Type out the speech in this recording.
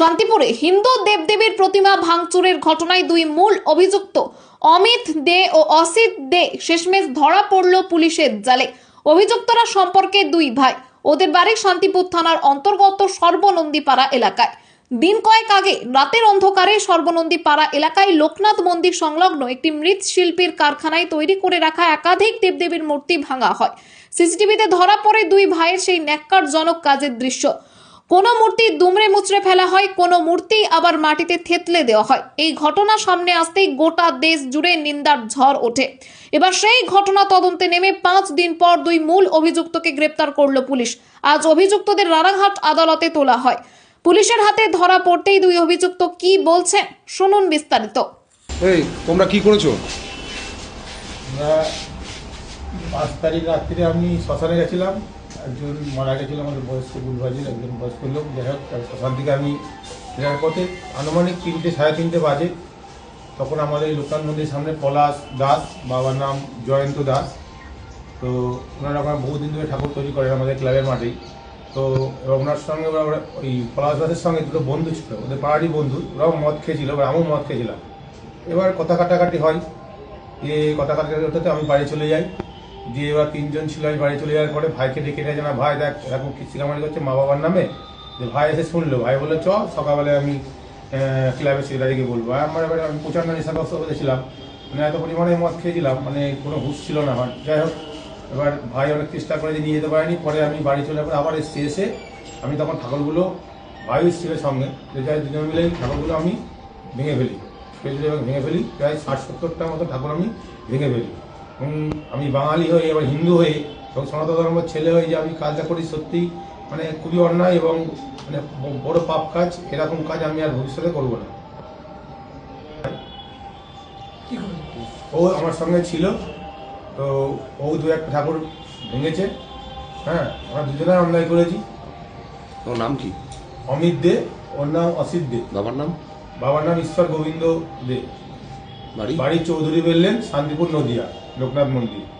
শান্তিপুরে হিন্দু দেবদেবীর প্রতিমা ভাঙচুরের ঘটনায় দুই মূল অভিযুক্ত, অমিত দে ও অসিত দে শেষমেশ ধরা পড়ল পুলিশের জালে। অভিযুক্তরা সম্পর্কে দুই ভাই। ওদের বাড়ি শান্তিপুর থানার অন্তর্গত সর্বনন্দীপাড়া এলাকায়। দিন কয়েক আগে রাতের অন্ধকারে সর্বনন্দী পাড়া এলাকায় লোকনাথ মন্দির সংলগ্ন একটি মৃৎ শিল্পীর কারখানায় তৈরি করে রাখা একাধিক দেবদেবীর মূর্তি ভাঙা হয়। সিসিটিভিতে ধরা পড়ে দুই ভাইয়ের সেই ন্যাক্কারজনক কাজের দৃশ্য। কোনো মূর্তি দুমড়ে মুচড়ে ফেলা হয় কোনো মূর্তি আবার মাটিতে থেতলে দেওয়া হয়। এই ঘটনা সামনে আসতেই গোটা দেশ জুড়ে নিন্দার ঝড় ওঠে। এবার সেই ঘটনা তদন্তে নেমে পাঁচ দিন পর দুই মূল অভিযুক্তকে গ্রেপ্তার করল পুলিশ। আজ অভিযুক্তদের রানাঘাট আদালতে তোলা হয়। পুলিশের হাতে ধরা পড়তেই দুই অভিযুক্ত কি বলছেন শুনুন বিস্তারিত। এই তোমরা কি করেছ? পাঁচ তারিখ রাত্রিরে আমি শ্মশানে গেছিলাম। একজন মারা গেছিল, আমাদের বয়স্ক বুলবাজির একজন বয়স্ক লোক। যাই হোক শ্মশান থেকে আমি ফেরার পথে আনুমানিক তিনটে, সাড়ে তিনটে বাজে। তখন আমাদের লোকাল মন্দির সামনে পলাশ দাস, বাবার নাম জয়ন্ত দাস। তো ওনারা ওখানে বহুদিন ধরে ঠাকুর তৈরি করেন আমাদের ক্লাবের মাঠেই। তো ওনার সঙ্গে ওরা ওই পলাশ দাসের সঙ্গে দুটো বন্ধু ছিল, ওদের পাড়ারই বন্ধু। ওরাও মদ খেয়েছিল, এবার আমিও মদ খেয়েছিলাম। এবার কথা কাটাকাটি হয় এ কথা কাটাকাটি হতে আমি বাড়ি চলে যাই। দিয়ে এবার তিনজন ছিল, আমি বাড়ি চলে যাওয়ার পরে ভাইকে ডেকে নিয়ে না ভাই দেখ, এরকম কিস্তিকামারি করছে, মা বাবার নামে? যে ভাই এসে শুনলো, ভাই বলল, চ, সকালবেলায় আমি ক্লাবের সেক্রেটারিকে বলব। আমার এবারে আমি প্রচণ্ড নেশাগ্রস্ত হয়েছিলাম মানে এত পরিমাণে মদ খেয়েছিলাম মানে কোনো হুশ ছিল না আমার। যাই হোক, এবার ভাই অনেক চেষ্টা করে যে নিয়ে যেতে পারেনি। পরে আমি বাড়ি চলে পরে আবার এসে এসে আমি তখন ঠাকুরগুলো, ভাই ছিল সঙ্গে যাই দুজন মিলে ঠাকুরগুলো আমি ভেঙে ফেলি। ফেলি ভেঙে ফেলি, প্রায় ষাট সত্তরটার মতো ঠাকুর আমি ভেঙে ফেলি। আমি বাঙালি হয়ে এবার হিন্দু হয়ে এবং সনাতন ধর্মের ছেলে হয়ে যে আমি কাজটা করি সত্যি মানে খুবই অন্যায় এবং মানে বড় পাপ কাজ এরকম কাজ আমি আর ভবিষ্যতে করব না। ও আমার সঙ্গে ছিল তো ও দু একটা ঠাকুর ভেঙেছে হ্যাঁ আমরা দুজনে অন্যায় করেছি। তোর নাম কি? অমিত দে ওর নাম অসিত দে। বাবার নাম? বাবার নাম ঈশ্বর গোবিন্দ দে। বাড়ি? বাড়ি চৌধুরী বেললেন শান্তিপুর নদিয়া। লোকনাথ মন্দির